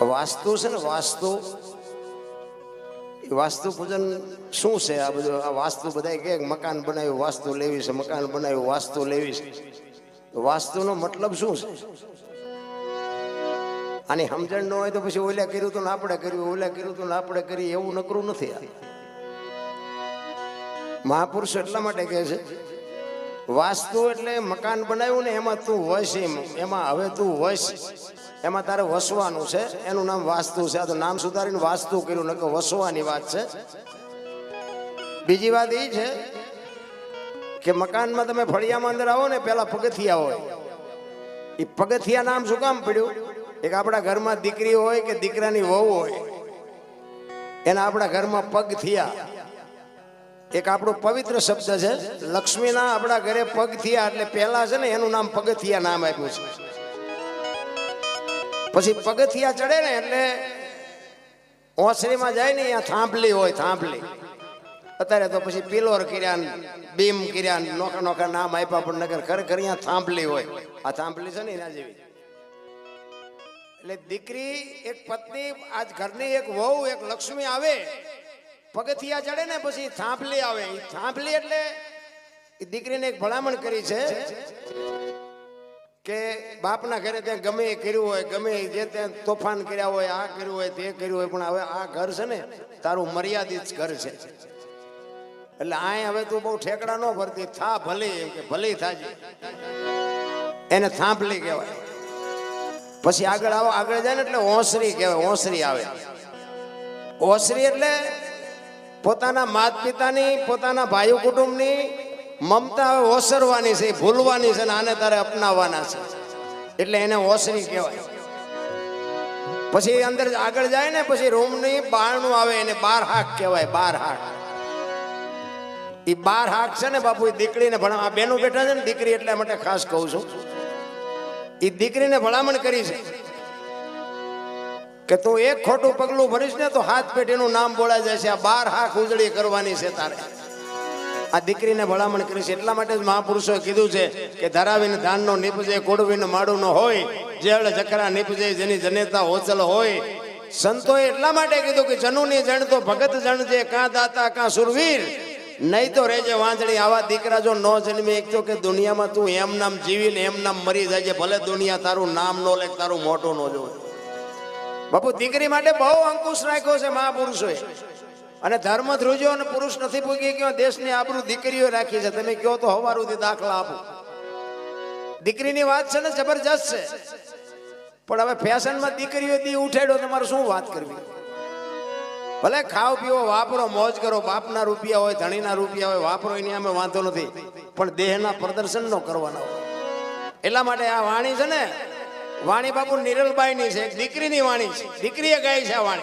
વાસ્તુ છે ને, વાસ્તુ. વાસ્તુ પૂજન શું છે આ બધું? આ વાસ્તુ બધા કે, મકાન બનાવ્યું, વાસ્તુ લેવી છે, મકાન બનાવ્યું, વાસ્તુ લેવી છે. વાસ્તુનો મતલબ શું છે? આની સમજણ ન હોય તો પછી ઓલા કર્યું તો આપણે કર્યું, ઓલા કર્યું તો આપણે કરી એવું નકરું નથી આ. મહાપુરુષો એટલા માટે કહે છે, વાસ્તુ એટલે મકાન બનાવ્યું ને, એમાં તું વસ એમ, એમાં હવે તું વસ એમાં તારે વસવાનું છે, એનું નામ વાસ્તુ છે. આ તો નામ સુધારીને વાસ્તુ કર્યું, નકર વસવાની વાત છે. બીજી વાત એ છે કે મકાનમાં તમે ફળિયામાં અંદર આવો ને, પેલા પગથિયા હોય. એ પગથિયા નામ શું કામ પડ્યું? એક આપણા ઘરમાં દીકરી હોય કે દીકરાની વહુ હોય. એના આપણા ઘરમાં પગથિયા એક આપણો પવિત્ર શબ્દ છે, લક્ષ્મીના આપણા ઘરે પગથિયા એટલે પહેલા છે ને, એનું નામ પગથિયા નામ આપ્યું છે. પછી પગથિયા ચડે ને એટલે ઓસરીમાં જાય ને અહીંયા થાંભલી હોય, થાંભલી. અત્યારે તો પછી પિલોર કર્યા બીમ કર્યા નોખા નોખા નામ આપ્યા પણ નગર ખરેખર અહીંયા થાંભલી હોય. આ થાંભલી છે ને એના જેવી. એટલે દીકરી, એક પત્ની, આજ ઘરની એક વહુ, એક લક્ષ્મી આવે. પગથિયા ચડે ને પછી થાંભલી આવે. થાંભલી એટલે દીકરીને એક ભલામણ કરી છે. કે બાપના ઘરે ત્યાં ગમે એ કર્યું હોય, ગમે જે ત્યાં તોફાન કર્યા હોય, આ કર્યું હોય, તે કર્યું હોય, પણ હવે આ ઘર છે ને, તારું મર્યાદિત ઘર છે. એટલે આય હવે તું બહુ ઠેકડા ન ભરતી, થા ભલે એમ કે, ભલે થાજે. એને થાંભલી કહેવાય. પછી આગળ આવો, આગળ જાય ને એટલે ઓસરી કહેવાય, ઓસરી આવે. ઓસરી એટલે પોતાના માત પિતાની પોતાના ભાઈ કુટુંબની મમતા હવે ઓસરવાની છે, ભૂલવાની છે ને આને તારે અપનાવવાના છે. એટલે એને ઓસરી કહેવાય. પછી અંદર આગળ જાય ને, પછી રૂમની બારણું આવે, એને બાર હાક કહેવાય, બાર હાક. એ બાર હાક છે ને બાપુ એ દીકરીને ભણા આ બેનું બેઠા છે ને, દીકરી એટલા માટે ખાસ કહું છું. એ દીકરીને ભલામણ કરી છે કે તું એક ખોટું પગલું ભરીશ ને, તો હાથ પેઢીનું નામ બોલાય જાય છે આ બાર હાથ ઉજળી કરવાની છે તારે. આ દીકરીને ભલામણ કરી છે. એટલા માટે જ મહાપુરુષોએ કીધું છે કે ધરાવીને ધાનનો નીપજે કોડવીને માડું ન હોય, જેળ, જકરા નીપજે જેની જનેતા હોચલ હોય. સંતોએ એટલા માટે કીધું કે જનુની જણ તો ભગત જણજે કાં દાતા, કાં સુરવીર. નહીં તો રેજે વાંચણી આવા દીકરા જો ન જન્મે, એક તો કે દુનિયામાં તું એમ નામ જીવીને એમ નામ મરી જાય છે. ભલે દુનિયા તારું નામ નો લે, તારું મોટું ન જોવે. બાપુ, દીકરી માટે બહુ અંકુશ રાખ્યો છે મહાપુરુષોએ. અને ધર્મ ધ્રુજો અને પુરુષ નથી પૂગી ગયો દેશની આબરૂ દીકરીઓ રાખી છે? તમે કહો તો હવારુથી દાખલા આપો. દીકરીની વાત છે ને, જબરજસ્ત છે. પણ હવે ફેશનમાં દીકરીઓ દી ઉઠાડ્યો, તમારે શું વાત કરવી? ભલે ખાવ પીવો, વાપરો, મોજ કરો, બાપના રૂપિયા હોય, ધણીના રૂપિયા હોય, વાપરો, એની અમે વાંધો નથી. પણ દેહના પ્રદર્શન નો કરવાના હોય. એટલા માટે આ વાણી છે ને, વાણી બાપુ નિરલબાઈની છે દીકરીની વાણી છે. દીકરીએ ગાય છે આ વાણી.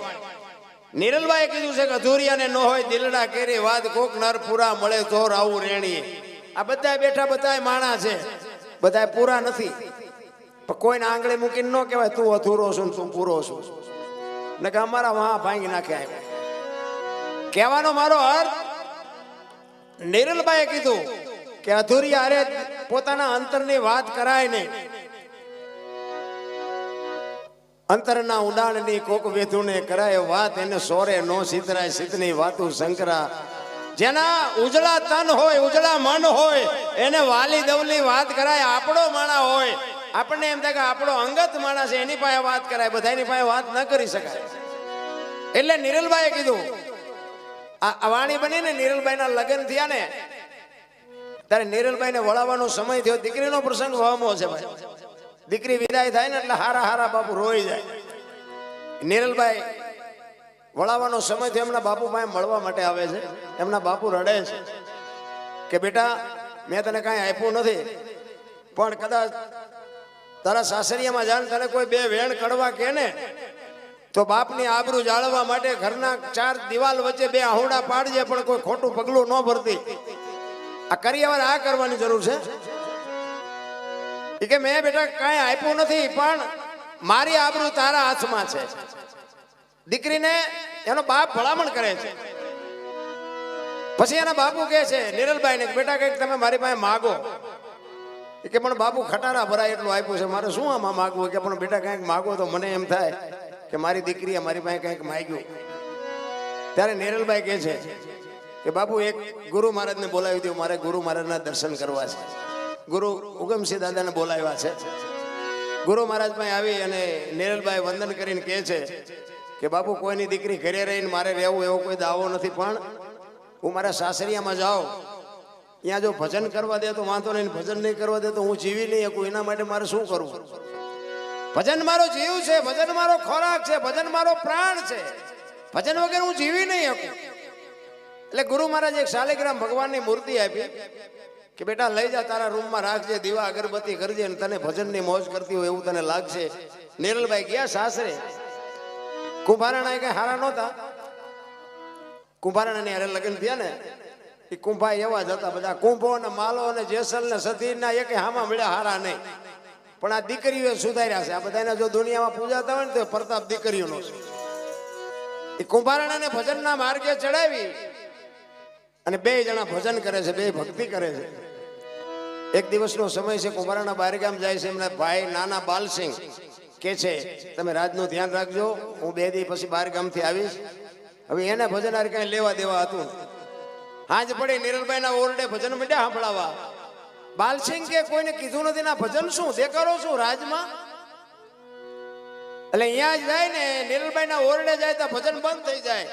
નિરલબાઈએ કીધું છે કે અધૂરિયાને ન હોય દિલડા કેરી વાત કોક નર પૂરા મળે ચોર આવું રેણી. આ બધા બેઠા બધા માણા છે. બધા પૂરા નથી. પણ કોઈને આંગળે મૂકીને ન કહેવાય, તું અધૂરો છું તું પૂરો છું. ને કે અમારા વાહ ભાંગી નાખે કહેવાનો મારો અર્થ, નિરલભાઈએ કીધું કે અધૂરિયા અરે પોતાના અંતરની વાત કરાય નહીં. અંતરના ઉડાણની કોક વેધુને કરાય વાત, એને સોરે નો સિતરાય સિતની વાતું શંકરા જેના ઉજળા તન હોય, ઉજળા મન હોય, એને વાલી દવલી વાત કરાય, આપણો માણા હોય. આપણને એમ થાય કે આપણો અંગત માણસ એની પાસે વાત કરાય, બધાની પાસે વાત ન કરી શકાય. એટલે નિરલભાઈએ કીધું, આ વાણી બની ને નિરલભાઈના લગ્ન થયા ને ત્યારે નિરલભાઈને વળાવવાનો સમય થયો, દીકરીનો પ્રસંગ વહમો છે ભાઈ. દીકરી વિદાય થાય ને એટલે હારા હારા બાપુ રોઈ જાય. નિરલભાઈ, વળાવવાનો સમય થયો એમના બાપુ પાસે મળવા માટે આવે છે. એમના બાપુ રડે છે કે બેટા, મેં તને કાંઈ આપ્યું નથી. પણ કદાચ તારા સાસરિયામાં જાણ તને કોઈ બે વેણ કડવા કે ને, તો બાપની આબરૂ જાળવવા માટે ઘરના ચાર દિવાલ વચ્ચે બે આહુડા પાડજે પણ કોઈ ખોટું પગલું ન ભરતી. આ કરિયાવર આ કરવાની જરૂર છે? કે મેં બેટા કાંઈ આપ્યું નથી, પણ મારી આબરૂ તારા હાથમાં છે. દીકરીને એનો બાપ ભલામણ કરે છે. પછી એના બાપુ કહે છે નિરલભાઈ ને બેટા કંઈક તમે મારી પાસે માગો. કે પણ બાપુ ખટારા ભરાય એટલું આપ્યું છે, મારે શું આમાં માગવું? કે પણ બેટા કંઈક માગો તો મને એમ થાય કે મારી દીકરીએ મારી પાસે કંઈક માગ્યું. ત્યારે નેરલભાઈ કહે છે કે બાપુ, એક ગુરુ મહારાજને બોલાવી દઉં મારે ગુરુ મહારાજના દર્શન કરવા છે. ગુરુ ઉગમસિંહ દાદાને બોલાવ્યા છે. ગુરુ મહારાજ પાસે આવી અને નેરલભાઈ વંદન કરીને કહે છે કે, બાપુ, કોઈની દીકરી ઘરે રહીને મારે રહેવું એવો કોઈ દાવો નથી, પણ હું મારા સાસરિયામાં જાઉં. ત્યાં જો ભજન કરવા દે તો વાંધો નહીં ભજન નહીં કરવા દે તો હું જીવી નહીં શકું, એના માટે મારે શું કરવું? ભજન મારો જીવ છે, ભજન મારો ખોરાક છે, ભજન મારો પ્રાણ છે. ભજન વગર હું જીવી નહીં શકું. એટલે ગુરુ મહારાજ એક શાલિગ્રામ ભગવાનની મૂર્તિ આપી. કે બેટા, લઈ જા, તારા રૂમમાં રાખજે, દીવા, અગરબત્તી કરજે અને તને ભજનની મોજ કરતી હોય એવું તને લાગશે. નિરલભાઈ ગયા સાસરે. કુંભારાણા કઈ હારા નહોતા. કુંભારાણાની હારે લગ્ન થયા ને, એ કુંભા એવા જ હતા બધા, કુંભો ને માલો ને જેસલ ને સતીર ના એક હામાં મળ્યા હારા નહીં. પણ આ દીકરીઓ સુધાર્યા છે. આ બધાને જો દુનિયામાં પૂજાતા હોય ને તો પ્રતાપ દીકરીઓનો છે. એ કુંભારાણાને ભજનના માર્ગે ચડાવી અને બે જણા ભજન કરે છે, બે ભક્તિ કરે છે. એક દિવસનો સમય છે કુંભારાના બહારગામ જાય છે, એમના ભાઈ નાના બાલસિંહ કે છે, તમે રાજનું ધ્યાન રાખજો, હું બે દી પછી બહાર ગામથી આવીશ. હવે એને ભજન હારે કઈ લેવા દેવા હતું. હાજ પડી, નિરલભાઈના ઓરડે ભજન મળ્યા સાંભળાવા. બાલસિંહ કે, કોઈને કીધું નથી, ના, ભજન શું? શું, રાજમાં? એટલે અહીંયા જાય ને, નિરલભાઈના ઓરડે જાય તો ભજન બંધ થઈ જાય.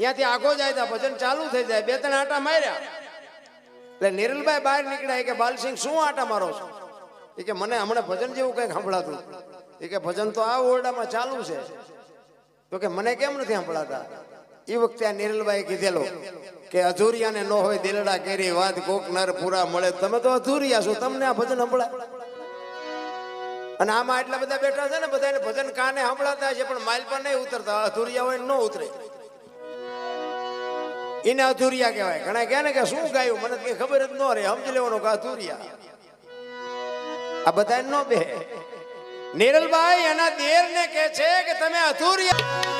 ત્યાંથી આગો જાય ત્યાં ભજન ચાલુ થઈ જાય. બે ત્રણ આટા માર્યા. એટલે નિરલભાઈ બહાર નીકળ્યા. કે, બાલસિંહ, શું આટા મારો છો? એ કે, મને હમણાં ભજન જેવું કંઈક સંભળાતું. એ કે, ભજન તો આ ઓરડામાં ચાલુ છે. તો કે, મને કેમ નથી સંભળાતા? એ વખતે આ નિરલભાઈ કીધેલો કે, અધૂરિયાને ન હોય દિલડા કેરી વાત કોક નર પૂરા મળે. તમે તો અધૂરિયા છો, તમને આ ભજન સંભળાય. અને આમાં એટલા બધા બેઠા છે ને, બધાને ભજન કાને સંભળાતા છે પણ માઇલ પર નહીં ઉતરતા. અધૂરિયા હોય ન ઉતરે. એને અધુરિયા કહેવાય. ઘણા કહે ને કે શું ગાયું? મને કઈ ખબર જ ન રહે. સમજી લેવાનું કે અધુરિયા. આ બધા ન બે. નિરલભાઈ એના દેર ને કે છે કે તમે અધૂરિયા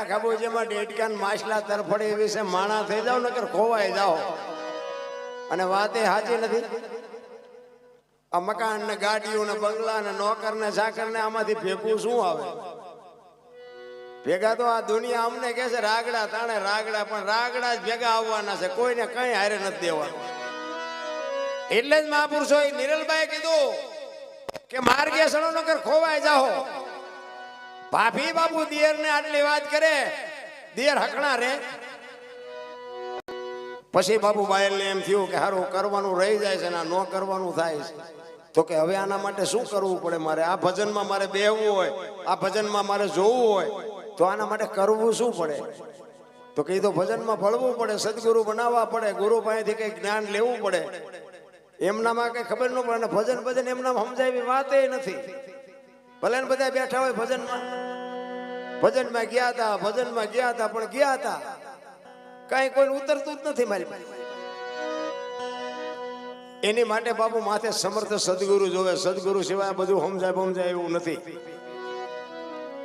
ખાડા ખાબો જેમાં ડેટકાન માછલા તરફડે એવી છે, માણા થઈ જાવ નકર ખોવાઈ જાઓ. અને વાત સાચી નથી. આ મકાન ને ગાડીઓ ને બંગલા ને નોકર ને સાકર ને આમાંથી ફેંકવું શું આવે? ભેગા તો આ દુનિયા અમને કહે છે, રાગડા તાણે રાગડા, પણ રાગડા જ ભેગા આવવાના છે, કોઈને કઈ હારે નથી દેવાનું. એટલે જ મહાપુરુષો નિરલભાઈ કીધું કે માર્ગે સણો નગર ખોવાઈ જાઓ. ભાભી બાપુ દિયર ને આટલી વાત કરે, દિયર હકણા રે. પછી બાપુ બાયલને એમ થયું કે હારું કરવાનું રહી જાય છે ને ન કરવાનું થાય છે. તો કે હવે આના માટે શું કરવું પડે મારે? આ ભજનમાં મારે બેહવું હોય, આ ભજનમાં મારે જોવું હોય, તો આના માટે કરવું શું પડે? તો કે તો ભજનમાં ભળવું પડે, સદગુરુ બનાવવા પડે, ગુરુ પાસેથી કંઈક જ્ઞાન લેવું પડે. એમનામાં કંઈ ખબર ન પડે ભજન ભજન એમનામાં સમજાય વાત નથી. ભલે ને બધા બેઠા હોય ભજનમાં. ભજનમાં ગયા હતા ભજનમાં ગયા હતા પણ ગયા હતા કઈ કોઈ ઉતરતું જ નથી મારી પાસે. એની માટે બાપુ માથે સમર્થ સદગુરુ જોવે. સદગુરુ સિવાય બધું સમજાય સમજાય એવું નથી.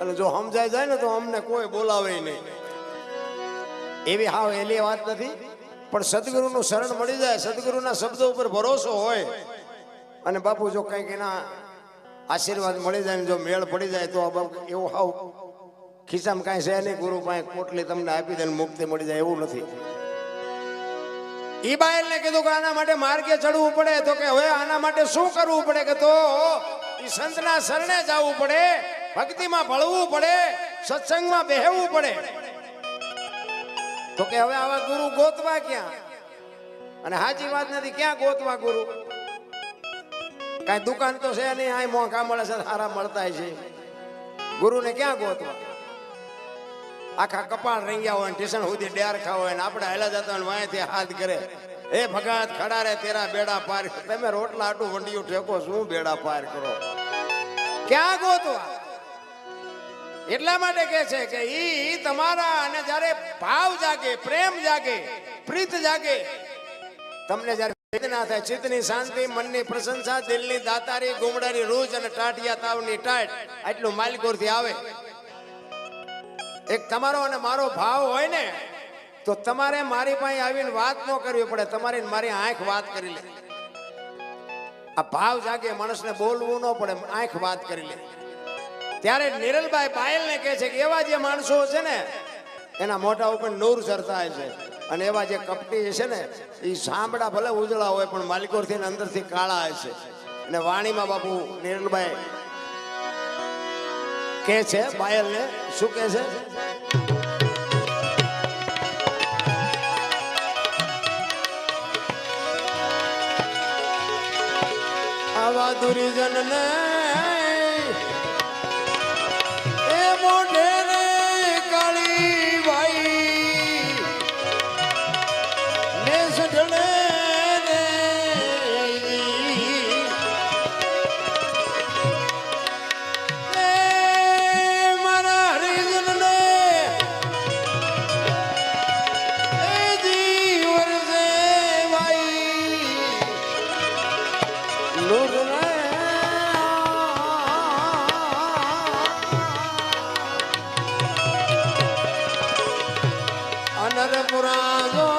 અને જો સમજાય જાય ને તો અમને કોઈ બોલાવે નહીં. એવી હાવ એલી વાત નથી. પણ સદગુરુનું શરણ મળી જાય. સદગુરુના શબ્દો ઉપર ભરોસો હોય. અને બાપુ જો કંઈક એના આશીર્વાદ મળી જાય ને જો મેળ પડી જાય તો એવું હાવ ખિસ્સામાં કાંઈ છે નહીં, ગુરુ પાસે કોટલી તમને આપી દે મુક્તિ મળી જાય એવું નથી. ઈ બાયલને કીધું કે આના માટે માર્ગે ચડવું પડે, તો કે હવે આના માટે શું કરવું પડે કે તો ઈ સંતના શરણે જવું પડે, ભક્તિમાં ભળવું પડે, સત્સંગમાં બેહવું પડે. તો કે હવે આવા ગુરુ ગોતવા ક્યાં? અને સાચી વાત નથી, ક્યાં ગોતવા ગુરુ? કાંઈ દુકાન તો છે નહીં આ મોંઘા મળે છે, સારા મળતા છે. ગુરુને ક્યાં ગોતવા? આખા કપાળ રંગ્યા હોય ટીશન સુધી ડેર ખાવ હોય આપણે હેલા જતા હોય વાંયથી હાથ કરે. એ ભગત ખડા રે, તેરા બેડા પાર. તમે રોટલા આટું વંડિયું ઠેકો, શું બેડા પાર કરો? ક્યાં ગોતવા? એટલા માટે કે છે કે ઈ તમારા અને જ્યારે ભાવ જાગે, પ્રેમ જાગે, પ્રીત જાગે, તમને જ્યારે વેદના થાય આવે. એક તમારો અને મારો ભાવ હોય ને, તો તમારે મારી પાસે આવીને વાત ન કરવી પડે, તમારી મારી આંખ વાત કરી લે. આ ભાવ જાગે માણસને બોલવું ન પડે, આંખ વાત કરી લે. ત્યારે નિરલભાઈ પાયલને કહે છે કે એવા જે માણસો છે ને, એના મોઢા ઉપર નૂર સરતા છે. અને એવા જે કપટી છે ને એ સાંભળા ભલે ઉજળા હોય, પણ માલિકોરથી અંદરથી કાળા છે. અને વાણીમાં બાપુ નિરલભાઈ કે છે પાયલને શું કે છે? આવા દુર્જનને પુરાણો